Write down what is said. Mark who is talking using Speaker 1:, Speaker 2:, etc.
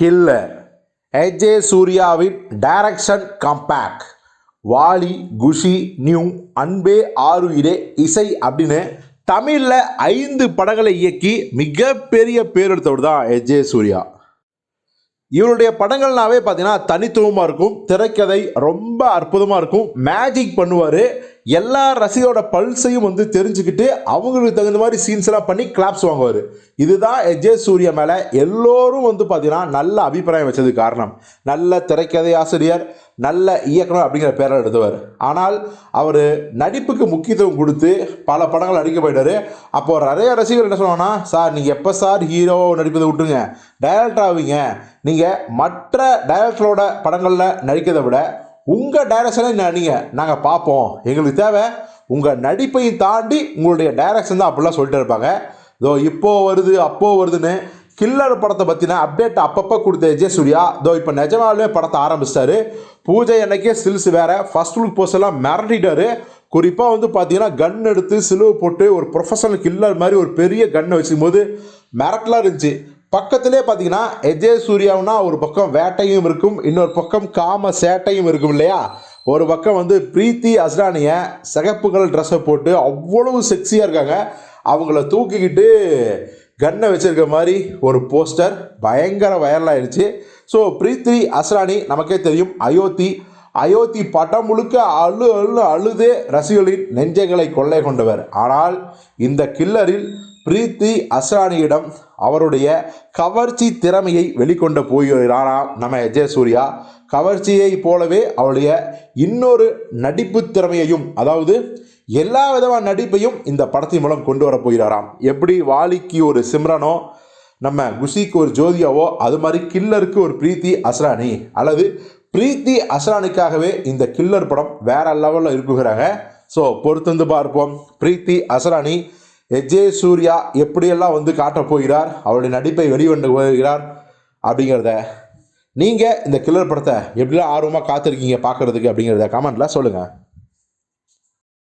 Speaker 1: Killer. AJ சூர்யாவின் direction comeback Vaali Kushi New அன்பே ஆறுயிரே இசை அப்படின்னு தமிழில் ஐந்து படங்களை இயக்கி மிகப்பெரிய பேர் எடுத்தவர் தான் எஜே சூர்யா. இவருடைய படங்கள்னாவே பார்த்தீங்கன்னா தனித்துவமாக இருக்கும் திரைக்கதை ரொம்ப அற்புதமாக இருக்கும் மேஜிக் பண்ணுவார். எல்லா ரசிகரோட பல்ஸையும் வந்து தெரிஞ்சுக்கிட்டு அவங்களுக்கு தகுந்த மாதிரி சீன்ஸ் எல்லாம் பண்ணி கிளாப்ஸ் வாங்குவார். இதுதான் எஜே சூர்யா மேலே எல்லோரும் வந்து பார்த்தீங்கன்னா நல்ல அபிப்பிராயம் வச்சதுக்கு காரணம். நல்ல திரைக்கதை ஆசிரியர் நல்ல இயக்குனர் அப்படிங்கிற பேரை எடுத்தவர் ஆனால் அவர் நடிப்புக்கு முக்கியத்துவம் கொடுத்து பல படங்கள் நடிக்க போயிட்டாரு. அப்போ நிறைய ரசிகர் என்ன சொன்னாங்கன்னா சார் நீங்கள் எப்போ சார் ஹீரோ நடிப்பதை விட்டுருங்க. டைரக்டர் ஆவீங்க. நீங்கள் மற்ற டைரக்டரோட படங்களில் நடிக்கிறதை விட உங்கள் டைரக்ஷனை நீங்கள் நாங்கள் பார்ப்போம். எங்களுக்கு தேவை உங்கள் நடிப்பையும் தாண்டி உங்களுடைய டைரக்ஷன் தான் அப்படிலாம் சொல்லிட்டு இருப்பாங்க. இதோ இப்போது வருது அப்போது வருதுன்னு கில்லர் படத்தை பற்றின அப்டேட் அப்பப்போ கொடுத்த விஜய் இதோ இப்போ நிஜமாலுமே படத்தை ஆரம்பிச்சிட்டாரு. பூஜை அன்னைக்கே ஸ்டில்ஸ் வேறு. ஃபர்ஸ்ட் லுக் போஸ்ட் எல்லாம் மிரட்டிட்டாரு. குறிப்பாக வந்து பார்த்தீங்கன்னா கன் எடுத்து சிலுவை போட்டு ஒரு ப்ரொஃபஷனல் கில்லர் மாதிரி ஒரு பெரிய கன்னை வச்சுக்கும் போது மிரட்டலாக இருந்துச்சு. பக்கத்திலே பார்த்தீங்கன்னா எஜே சூர்யாவுனா ஒரு பக்கம் வேட்டையும் இருக்கும் இன்னொரு பக்கம் காம சேட்டையும் இருக்கும் இல்லையா? ஒரு பக்கம் வந்து பிரீத்தி அஸ்ரானிய சிகப்புகள் ட்ரெஸ்ஸை போட்டு அவ்வளவு செக்ஸியாக இருக்காங்க. அவங்கள தூக்கிக்கிட்டு கன்னை வச்சுருக்க மாதிரி ஒரு போஸ்டர் பயங்கர வைரலாகிடுச்சு ஸோ பிரீத்தி அஸ்ரானி நமக்கே தெரியும் அயோத்தி. அயோத்தி படம் முழுக்க அழு அழு அழுதே ரசிகர்களின் நெஞ்சங்களை கொள்ளை கொண்டவர். ஆனால் இந்த கில்லரில் பிரீத்தி அஸ்ரானியிடம் அவருடைய கவர்ச்சி திறமையை வெளிக்கொண்டு போகிறாராம் நம்ம ஜெயசூர்யா கவர்ச்சியை போலவே அவருடைய இன்னொரு நடிப்பு திறமையையும் அதாவது எல்லா விதமான நடிப்பையும் இந்த படத்தின் மூலம் கொண்டு வர போகிறாராம். எப்படி வாலிக்கு ஒரு சிம்ரனோ நம்ம குஷிக்கு ஒரு ஜோதியாவோ அது மாதிரி கில்லருக்கு ஒரு பிரீத்தி அஸ்ரானி அல்லது பிரீத்தி அஸ்ரானிக்காகவே இந்த கில்லர் படம் வேற லெவலில் இருக்குகிறாங்க. ஸோ பொறுத்திருந்து பார்ப்போம். பிரீத்தி அஸ்ரானி எஜே சூர்யா எப்படியெல்லாம் வந்து காட்டப் போகிறார் அவருடைய நடிப்பை வெளிவந்து போகிறார் அப்படிங்கிறத நீங்கள் இந்த கில்லர் படத்தை எப்படிலாம் ஆர்வமாக காத்திருக்கீங்க பார்க்குறதுக்கு அப்படிங்கிறத கமெண்ட்டில் சொல்லுங்கள்